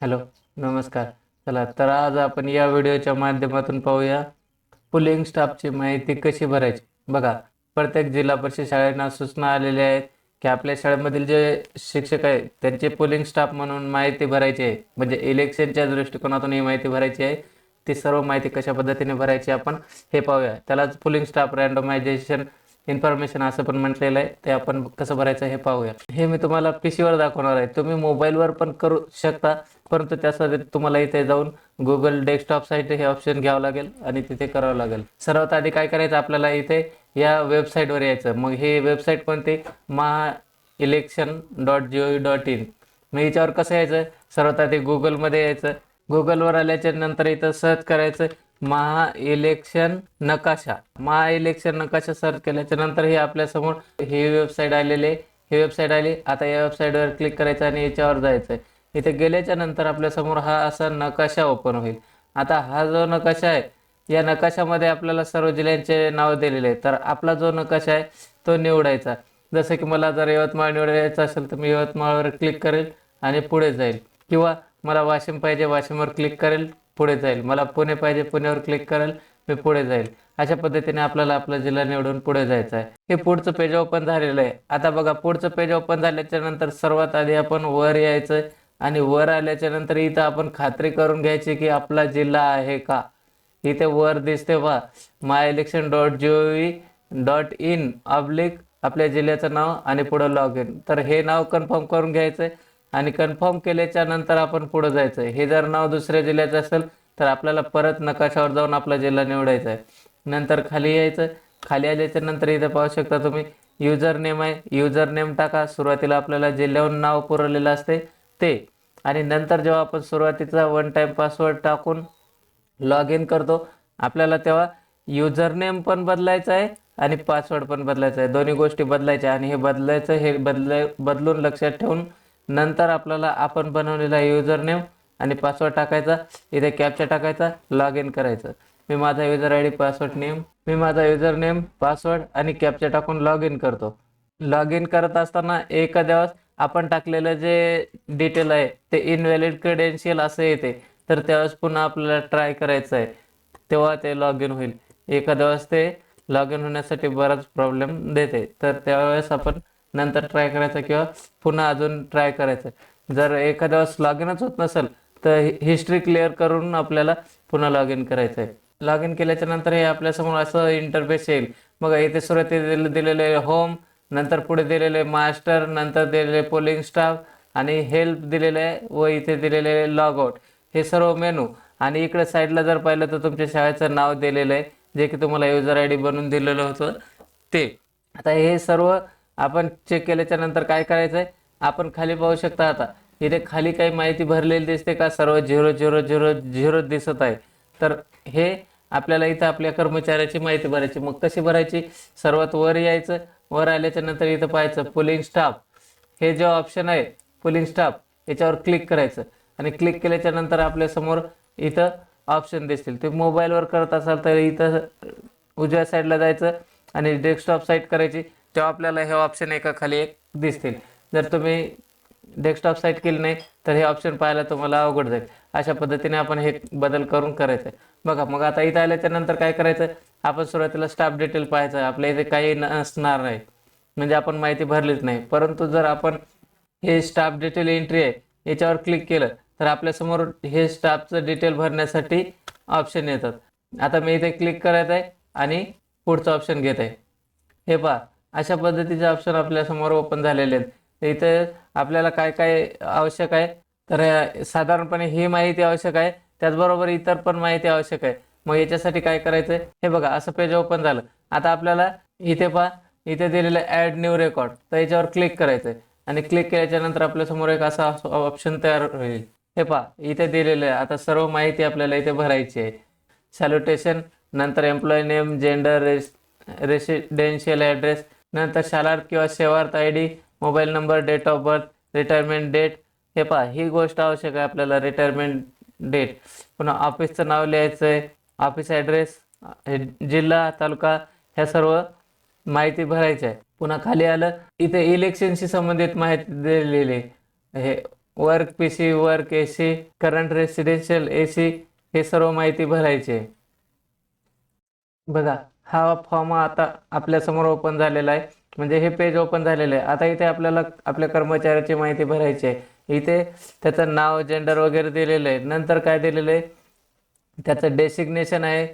Hello नमस्कार. चला तर आज आपण या व्हिडिओच्या माध्यमातून पाहूया पुलिंग स्टाफची माहिती कशी भरायची. बघा प्रत्येक जिल्हा परिषद शाळांना सूचना आलेल्या आहेत की आपल्या शाळेमधील जे शिक्षक आहेत त्यांचे पुलिंग स्टाफ म्हणून माहिती भरायची आहे. म्हणजे इलेक्शनच्या दृष्टिकोनातून ही माहिती भरायची आहे. ती सर्व माहिती कशा पद्धतीने भरायची आपण हे पाहूया. त्यालाच पुलिंग स्टाफ रँडमायझेशन इन्फॉर्मेशन असं पण म्हटलेलं आहे ते आपण कसं भरायचं हे पाहूया. हे मी तुम्हाला पी सीवर दाखवणार आहे. तुम्ही मोबाईलवर पण करू शकता परंतु त्यासाठी तुम्हाला इथे जाऊन गुगल डेस्कटॉप साईट हे ऑप्शन घ्यावं लागेल आणि तिथे करावं लागेल. सर्वात आधी काय करायचं आपल्याला इथे या वेबसाईटवर यायचं. मग हे वेबसाईट कोणती? Maha election dot G O dot in मग याच्यावर कसं यायचं? सर्वात आधी गुगलमध्ये यायचं. गुगलवर आल्याच्यानंतर इथं सर्च करायचं. महा इलेक्शन नकाशा. महा इलेक्शन नकाशा सर्च केल्याच्यानंतर हे आपल्यासमोर ही वेबसाईट आलेली आहे ही वेबसाईट आली. आता या वेबसाईटवर क्लिक करायचं आणि याच्यावर जायचं आहे इथे गेल्याच्यानंतर आपल्यासमोर हा असा नकाशा ओपन होईल. आता हा जो नकाशा आहे या नकाशामध्ये आपल्याला सर्व जिल्ह्यांचे नाव दिलेले आहे तर आपला जो नकाशा आहे तो निवडायचा. जसं की मला जर यवतमाळ निवडायचं असेल तर मी यवतमाळवर क्लिक करेल आणि पुढे जाईल. किंवा मला वाशिम पाहिजे वाशिमवर क्लिक करेल. पुढे जाईल. मला पुणे पाहिजे पुण्यावर क्लिक करेल मी पुढे जाईल. अशा पद्धतीने आपल्याला आपला जिल्हा निवडून पुढे जायचं आहे. हे पुढचं पेज ओपन झालेलं आहे. आता बघा पुढचं पेज ओपन झाल्याच्यानंतर सर्वात आधी आपण वर यायचं आणि वर आल्याच्यानंतर इथं आपण खात्री करून घ्यायची की आपला जिल्हा आहे का? इथे वर दिसते वा my election dot G O V dot in oblique आपल्या जिल्ह्याचं नाव आणि पुढं लॉग इन तर हे नाव कन्फर्म करून घ्यायचं आहे आणि कन्फर्म केल्याच्यानंतर आपण पुढं जायचं आहे. हे जर नाव दुसऱ्या जिल्ह्याचं असेल तर आपल्याला परत नकाशावर जाऊन आपला जिल्हा निवडायचा आहे. नंतर खाली यायचं खाली आल्याच्यानंतर इथं पाहू शकता तुम्ही युजर नेम आहे. युजर नेम टाका. सुरुवातीला आपल्याला जिल्ह्याहून नाव पुरवलेलं असते ते. आणि नंतर जेव्हा आपण सुरुवातीचा वन टाईम पासवर्ड टाकून लॉग इन करतो आपल्याला तेव्हा युजर नेम पण बदलायचं आहे आणि पासवर्ड पण बदलायचा आहे. दोन्ही गोष्टी बदलायच्या आणि हे बदलायचं हे बदलाय बदलून लक्षात ठेवून नंतर आपल्याला आपण बनवलेला युजर नेम आणि पासवर्ड टाकायचा. इथे कॅपचा टाकायचा. लॉग इन करायचं. मी माझा user I D password name मी माझा युजर नेम पासवर्ड आणि कॅपचा टाकून लॉग इन करतो. लॉग इन करत असताना एखाद्या वेळेस आपण टाकलेलं जे डिटेल आहे ते इनव्हॅलिड क्रेडेन्शियल असं येते. तर त्यावेळेस पुन्हा आपल्याला ट्राय करायचं आहे. तेव्हा ते लॉग इन होईल. एखाद्या वेळेस ते लॉग इन होण्यासाठी बराच प्रॉब्लेम देते. तर त्यावेळेस आपण नंतर ट्राय करायचं किंवा पुन्हा अजून ट्राय करायचं. जर एखाद्या वेळेस लॉग इनच होत नसेल तर हिस्ट्री क्लिअर करून आपल्याला पुन्हा लॉग इन करायचं आहे लॉग इन केल्याच्यानंतर हे आपल्यासमोर असं इंटरफेस येईल. मग इथे सुरुवातीला दिलेले होम नंतर पुढे दिलेले मास्टर नंतर दिलेले पोलिंग स्टाफ आणि हेल्प दिलेले आहे व इथे दिलेले लॉग आउट हे सर्व मेनू आणि इकडे साईडला जर पाहिलं तर तुमच्या शाळेचं नाव दिलेलं आहे जे की तुम्हाला युजर आय डी बनवून दिलेलं होतं ते. आता हे सर्व आपण चेक केल्याच्यानंतर काय करायचं आहे आपण खाली पाहू शकता आता. इथे खाली काही माहिती भरलेली दिसते का? सर्व झिरो झिरो झिरो झिरो दिसत आहे. तर हे आपल्याला इथं आपल्या कर्मचाऱ्याची माहिती भरायची. मग कशी भरायची? सर्वात वर यायचं. वर आल्याच्यानंतर इथं पाहायचं पुलिंग स्टाफ हे जे ऑप्शन आहे पुलिंग स्टाफ याच्यावर क्लिक करायचं. आणि क्लिक केल्याच्यानंतर आपल्यासमोर इथं ऑप्शन दिसतील. ते मोबाईलवर करत असाल तर इथं उजव्या साईडला जायचं आणि डेस्कटॉप साईट करायची. तेव्हा आपल्याला हे ऑप्शन एका खाली एक दिसतील. जर तुम्ही डेस्कटॉप साईट केली नाही तर हे ऑप्शन पाहायला तुम्हाला अवघड जाईल. अशा पद्धतीने आपण हे बदल करून करायचं. बघा मग आता इथं आल्याच्यानंतर काय करायचं? आपण सुरुवातीला स्टाफ डिटेल पाहायचं. आपल्या इथे काही नसणार नाही. म्हणजे आपण माहिती भरलीच नाही. परंतु जर आपण हे स्टाफ डिटेल एंट्री आहे याच्यावर क्लिक केलं तर आपल्यासमोर हे स्टाफचं डिटेल भरण्यासाठी ऑप्शन येतात. आता मी इथे क्लिक करायचं आहे आणि पुढचं ऑप्शन घेत आहे. हे पहा. अशा पद्धतीचे ऑप्शन आपल्यासमोर ओपन झालेले आहेत. तर इथे आपल्याला काय काय आवश्यक आहे? तर साधारणपणे ही माहिती आवश्यक आहे. त्याचबरोबर इतर पण माहिती आवश्यक आहे. मग याच्यासाठी काय करायचं? हे बघा असं पेज ओपन झालं. आता आपल्याला इथे पहा इथे दिलेलं ॲड न्यू रेकॉर्ड तर याच्यावर क्लिक करायचं आहे आणि क्लिक केल्याच्यानंतर आपल्यासमोर एक असा ऑप्शन तयार होईल. हे पहा इथे दिलेलं आहे. आता सर्व माहिती आपल्याला इथे भरायची आहे. सॅल्युटेशन नंतर employ name gender race residential address नंतर शालार्थ किंवा Sevarth I D mobile number date of birth retirement date हे पहा ही गोष्ट आवश्यक आहे आपल्याला रिटायरमेंट डेट. पुन्हा ऑफिसचं नाव लिहायचं आहे ऑफिस ॲड्रेस जिल्हा तालुका ह्या सर्व माहिती भरायची आहे. पुन्हा खाली आलं इथे इलेक्शनशी संबंधित माहिती दिलेली आहे. हे work P C work A C current residential A C हे सर्व माहिती भरायची आहे. बघा हा फॉर्म आता आपल्यासमोर ओपन झालेला आहे. म्हणजे हे पेज ओपन झालेलं आहे. आता इथे आपल्याला आपल्या कर्मचाऱ्याची माहिती भरायची आहे. इथे त्याचं नाव जेंडर वगैरे दिलेलं आहे. नंतर काय दिलेलं आहे? त्याचं डेसिग्नेशन आहे.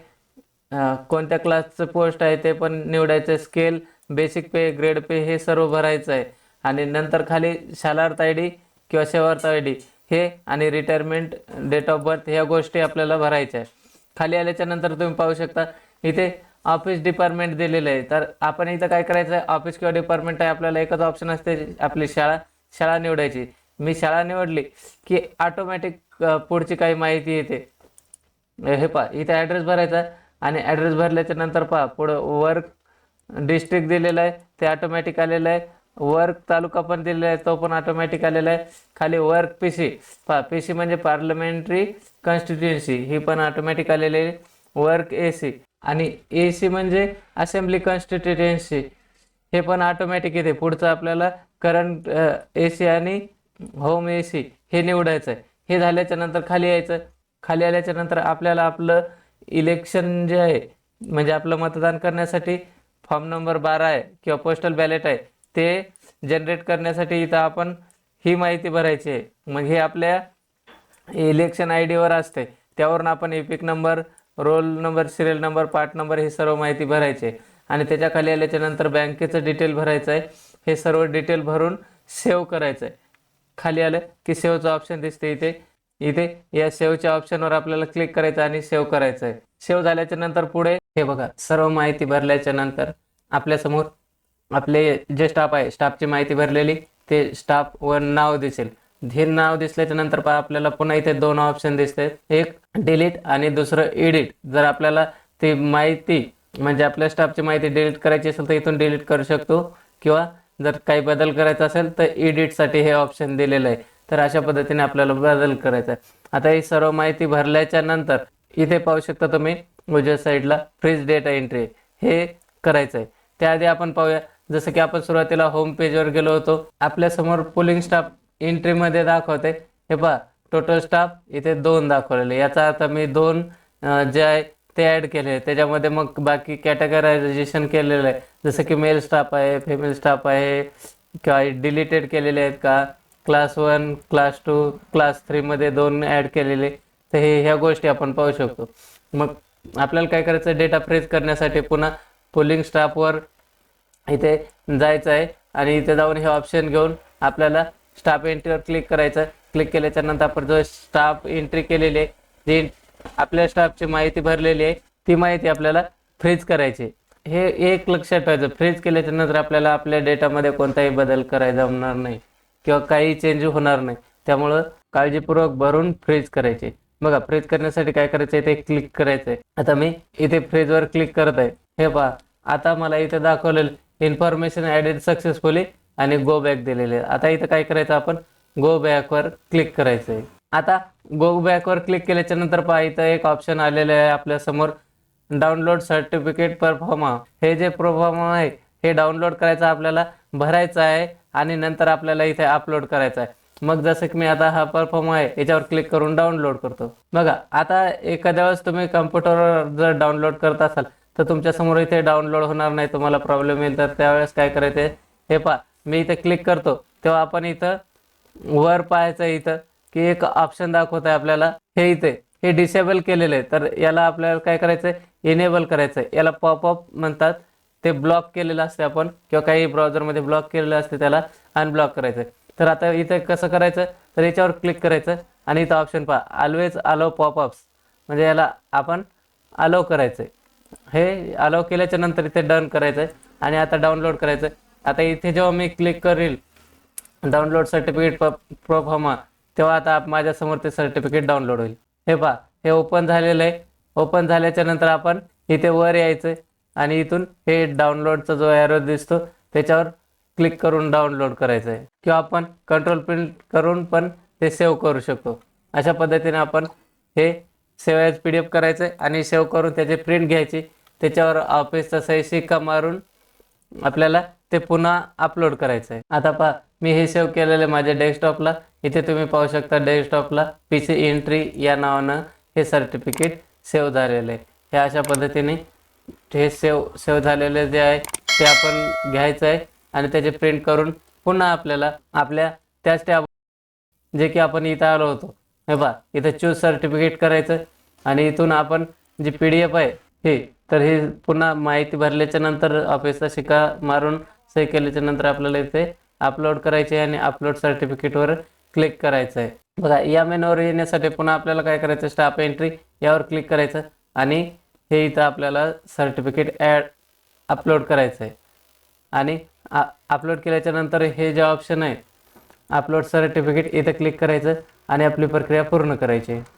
कोणत्या क्लासचं पोस्ट आहे ते पण निवडायचं. Scale basic pay grade pay हे सर्व भरायचं आहे. आणि नंतर खाली शालार्थ आय डी किंवा सेवार्थ आय डी हे आणि रिटायरमेंट डेट ऑफ बर्थ ह्या गोष्टी आपल्याला भरायच्या आहे. खाली आल्याच्यानंतर तुम्ही पाहू शकता. इथे ऑफिस डिपार्टमेंट दिलेलं आहे. तर आपण इथं काय करायचं? आहे ऑफिस किंवा डिपार्टमेंट आहे आपल्याला एकच ऑप्शन असते आपली शाळा शाळा निवडायची. मी शाळा निवडली की ऑटोमॅटिक पुढची काही माहिती येते. हे पहा इथे ॲड्रेस भरायचा आणि ॲड्रेस भरल्याच्या नंतर पहा पुढं वर्क डिस्ट्रिक्ट दिलेलं आहे ते ऑटोमॅटिक आलेलं आहे. वर्क तालुका पण दिलेला आहे तो पण ऑटोमॅटिक आलेला आहे. खाली वर्क पी सी पहा पी सी म्हणजे पार्लमेंटरी कॉन्स्टिट्युएन्सी ही पण ऑटोमॅटिक आलेली आहे. वर्क ए सी आणि ए सी म्हणजे असेंब्ली कॉन्स्टिट्युएन्सी हे पण ऑटोमॅटिक येते. पुढचं आपल्याला करंट ए सी आणि होम ए सी हे निवडायचं आहे हे झाल्याच्यानंतर खाली यायचं. खाली आल्याच्यानंतर आपल्याला आपलं इलेक्शन जे आहे म्हणजे आपलं मतदान करण्यासाठी फॉर्म नंबर बारा आहे किंवा पोस्टल बॅलेट आहे ते जनरेट करण्यासाठी इथं आपण ही माहिती भरायची आहे. मग हे आपल्या इलेक्शन आय डीवर असते. त्यावरून आपण EPIC number roll number serial number part number हे सर्व माहिती भरायचे. आणि त्याच्याखाली आल्याच्यानंतर बँकेचं डिटेल भरायचं आहे हे सर्व डिटेल भरून सेव्ह करायचं आहे खाली आलं की सेव्हचं ऑप्शन दिसते इथे. इथे या सेव्हच्या ऑप्शनवर आपल्याला क्लिक करायचं आणि सेव्ह करायचं आहे सेव्ह झाल्याच्यानंतर पुढे हे बघा सर्व माहिती भरल्याच्या नंतर आपल्यासमोर आपले जे स्टाफ आहे स्टाफची माहिती भरलेली ते स्टाफ वर नाव दिसेल. हे नाव दिसल्याच्या नंतर पहा आपल्याला पुन्हा इथे दोन ऑप्शन दिसतात एक डिलीट आणि दुसरं एडिट जर आपल्याला ती माहिती म्हणजे आपल्या स्टाफची माहिती डिलीट करायची असेल तर इथून डिलीट करू शकतो. किंवा जर काही बदल करायचा असेल तर एडिटसाठी हे ऑप्शन दिलेलं आहे. तर अशा पद्धतीने आपल्याला बदल करायचा आहे. आता ही सर्व माहिती भरल्याच्या नंतर इथे पाहू शकता तुम्ही उजव्या साईडला फ्रीज डेटा एंट्री हे करायचं आहे. त्याआधी आपण पाहूया जसं की आपण सुरुवातीला होम पेजवर गेलो होतो आपल्यासमोर पोलिंग स्टाफ एंट्रीमध्ये दाखवते. हे पहा टोटल स्टाफ इथे दोन दाखवलेले. याचा अर्थ मी दोन जे आहे ते ॲड केले त्याच्यामध्ये मग बाकी कॅटेगरायझेशन केलेलं आहे जसं की मेल स्टाफ आहे फिमेल स्टाफ आहे किंवा डिलीटेड केलेले आहेत का? Class one class two class थ्रीमध्ये दोन ॲड केलेले. तर हे ह्या गोष्टी आपण पाहू शकतो. मग आपल्याला काय करायचं डेटा फ्रेज करण्यासाठी पुन्हा पोलिंग स्टाफवर इथे जायचं आहे. आणि इथे जाऊन हे ऑप्शन घेऊन आपल्याला स्टाफ एंट्रीवर क्लिक करायचं. क्लिक केल्याच्यानंतर आपण जो स्टाफ एंट्री केलेली आहे जी आपल्या स्टाफची माहिती भरलेली आहे ती माहिती आपल्याला फ्रीज करायची हे एक लक्षात ठेवायचं. फ्रीज केल्याच्यानंतर आपल्याला आपल्या डेटामध्ये कोणताही बदल करायला जमणार नाही किंवा काही चेंज होणार नाही. त्यामुळं काळजीपूर्वक भरून फ्रीज करायचे. बघा फ्रीज करण्यासाठी काय करायचं? आहे ते क्लिक करायचं आहे. आता मी इथे फ्रीजवर क्लिक करत आहे. हे पहा आता मला इथे दाखवलेलं इन्फॉर्मेशन ॲडेड सक्सेसफुली आणि गो बॅक दिलेले. आहे आता इथं काय करायचं आपण? गो बॅकवर क्लिक करायचं आहे आता गो बॅकवर क्लिक केल्याच्यानंतर पहा इथं एक ऑप्शन आलेलं आहे आपल्यासमोर. डाउनलोड सर्टिफिकेट परफॉर्मा हे जे परफॉर्मा आहे हे डाउनलोड करायचं आपल्याला भरायचं आहे आणि नंतर आपल्याला इथे अपलोड करायचं आहे. मग जसं की मी आता हा परफॉर्म आहे याच्यावर क्लिक करून डाउनलोड करतो. बघा आता एखाद्या वेळेस तुम्ही कम्प्युटरवर जर डाउनलोड करत असाल तर तुमच्यासमोर इथे डाउनलोड होणार नाही तुम्हाला प्रॉब्लेम येईल. तर त्यावेळेस काय करायचं हे पहा मी इथं क्लिक करतो. तेव्हा आपण इथं वर पाहायचं इथं की एक ऑप्शन दाखवत आहे आपल्याला. हे इथे हे डिसेबल केलेलं आहे. तर याला आपल्याला काय करायचं आहे इनेबल करायचं आहे याला पॉपअप म्हणतात. ते ब्लॉक केलेलं असते आपण किंवा काही ब्राउझरमध्ये ब्लॉक केलेलं असते त्याला अनब्लॉक करायचं आहे तर आता इथं कसं करायचं? तर याच्यावर क्लिक करायचं. आणि इथं ऑप्शन पहा. ऑलवेज अलो पॉपअप्स म्हणजे याला आपण अलो करायचं आहे हे अलो केल्याच्यानंतर इथे डन करायचं आहे आणि आता डाउनलोड करायचं आहे आता इथे जेव्हा मी क्लिक करेल डाउनलोड सर्टिफिकेट प्रोफॉर्मा तेव्हा आता माझ्यासमोर ते सर्टिफिकेट डाउनलोड होईल. हे पहा हे ओपन झालेलं आहे. ओपन झाल्याच्यानंतर आपण इथे वर यायचं आणि इथून हे डाउनलोडचा जो एरो दिसतो त्याच्यावर क्लिक करून डाउनलोड करायचं आहे. किंवा आपण कंट्रोल प्रिंट करून पण ते सेव्ह करू शकतो. अशा पद्धतीने आपण हे save as P D F करायचं आहे आणि सेव्ह करून त्याचे प्रिंट घ्यायची. त्याच्यावर ऑफिसचा सही शिक्का मारून आपल्याला ते पुन्हा अपलोड करायचं आहे आता पहा मी हे सेव्ह केलेलं माझ्या डेस्कटॉपला इथे तुम्ही पाहू शकता डेस्कटॉपला पी सी एंट्री या नावानं हे सर्टिफिकेट सेव्ह झालेलं आहे. हे अशा पद्धतीने हे सेव सेव्ह झालेले जे आहे ते आपण घ्यायचं आहे आणि त्याचे प्रिंट करून पुन्हा आपल्याला आपल्या त्याच टॅब जे की आपण इथं आलो होतो. हे बा इथं चूज सर्टिफिकेट करायचं आणि इथून आपण जी पी डी एफ आहे हे तर हे पुन्हा माहिती भरल्याच्या नंतर ऑफिसला शिका मारून सही केल्याच्यानंतर आपल्याला इथे अपलोड करायचे आणि अपलोड सर्टिफिकेटवर क्लिक करायचं आहे बघा या मेनूवर येण्यासाठी पुन्हा आपल्याला काय करायचं? स्टाफ एंट्री यावर क्लिक करायचं आणि हे इथं आपल्याला सर्टिफिकेट ॲड अपलोड करायचं आहे आणि अपलोड केल्याच्यानंतर हे जे ऑप्शन आहे अपलोड सर्टिफिकेट इथं क्लिक करायचं आणि आपली प्रक्रिया पूर्ण करायची. आहे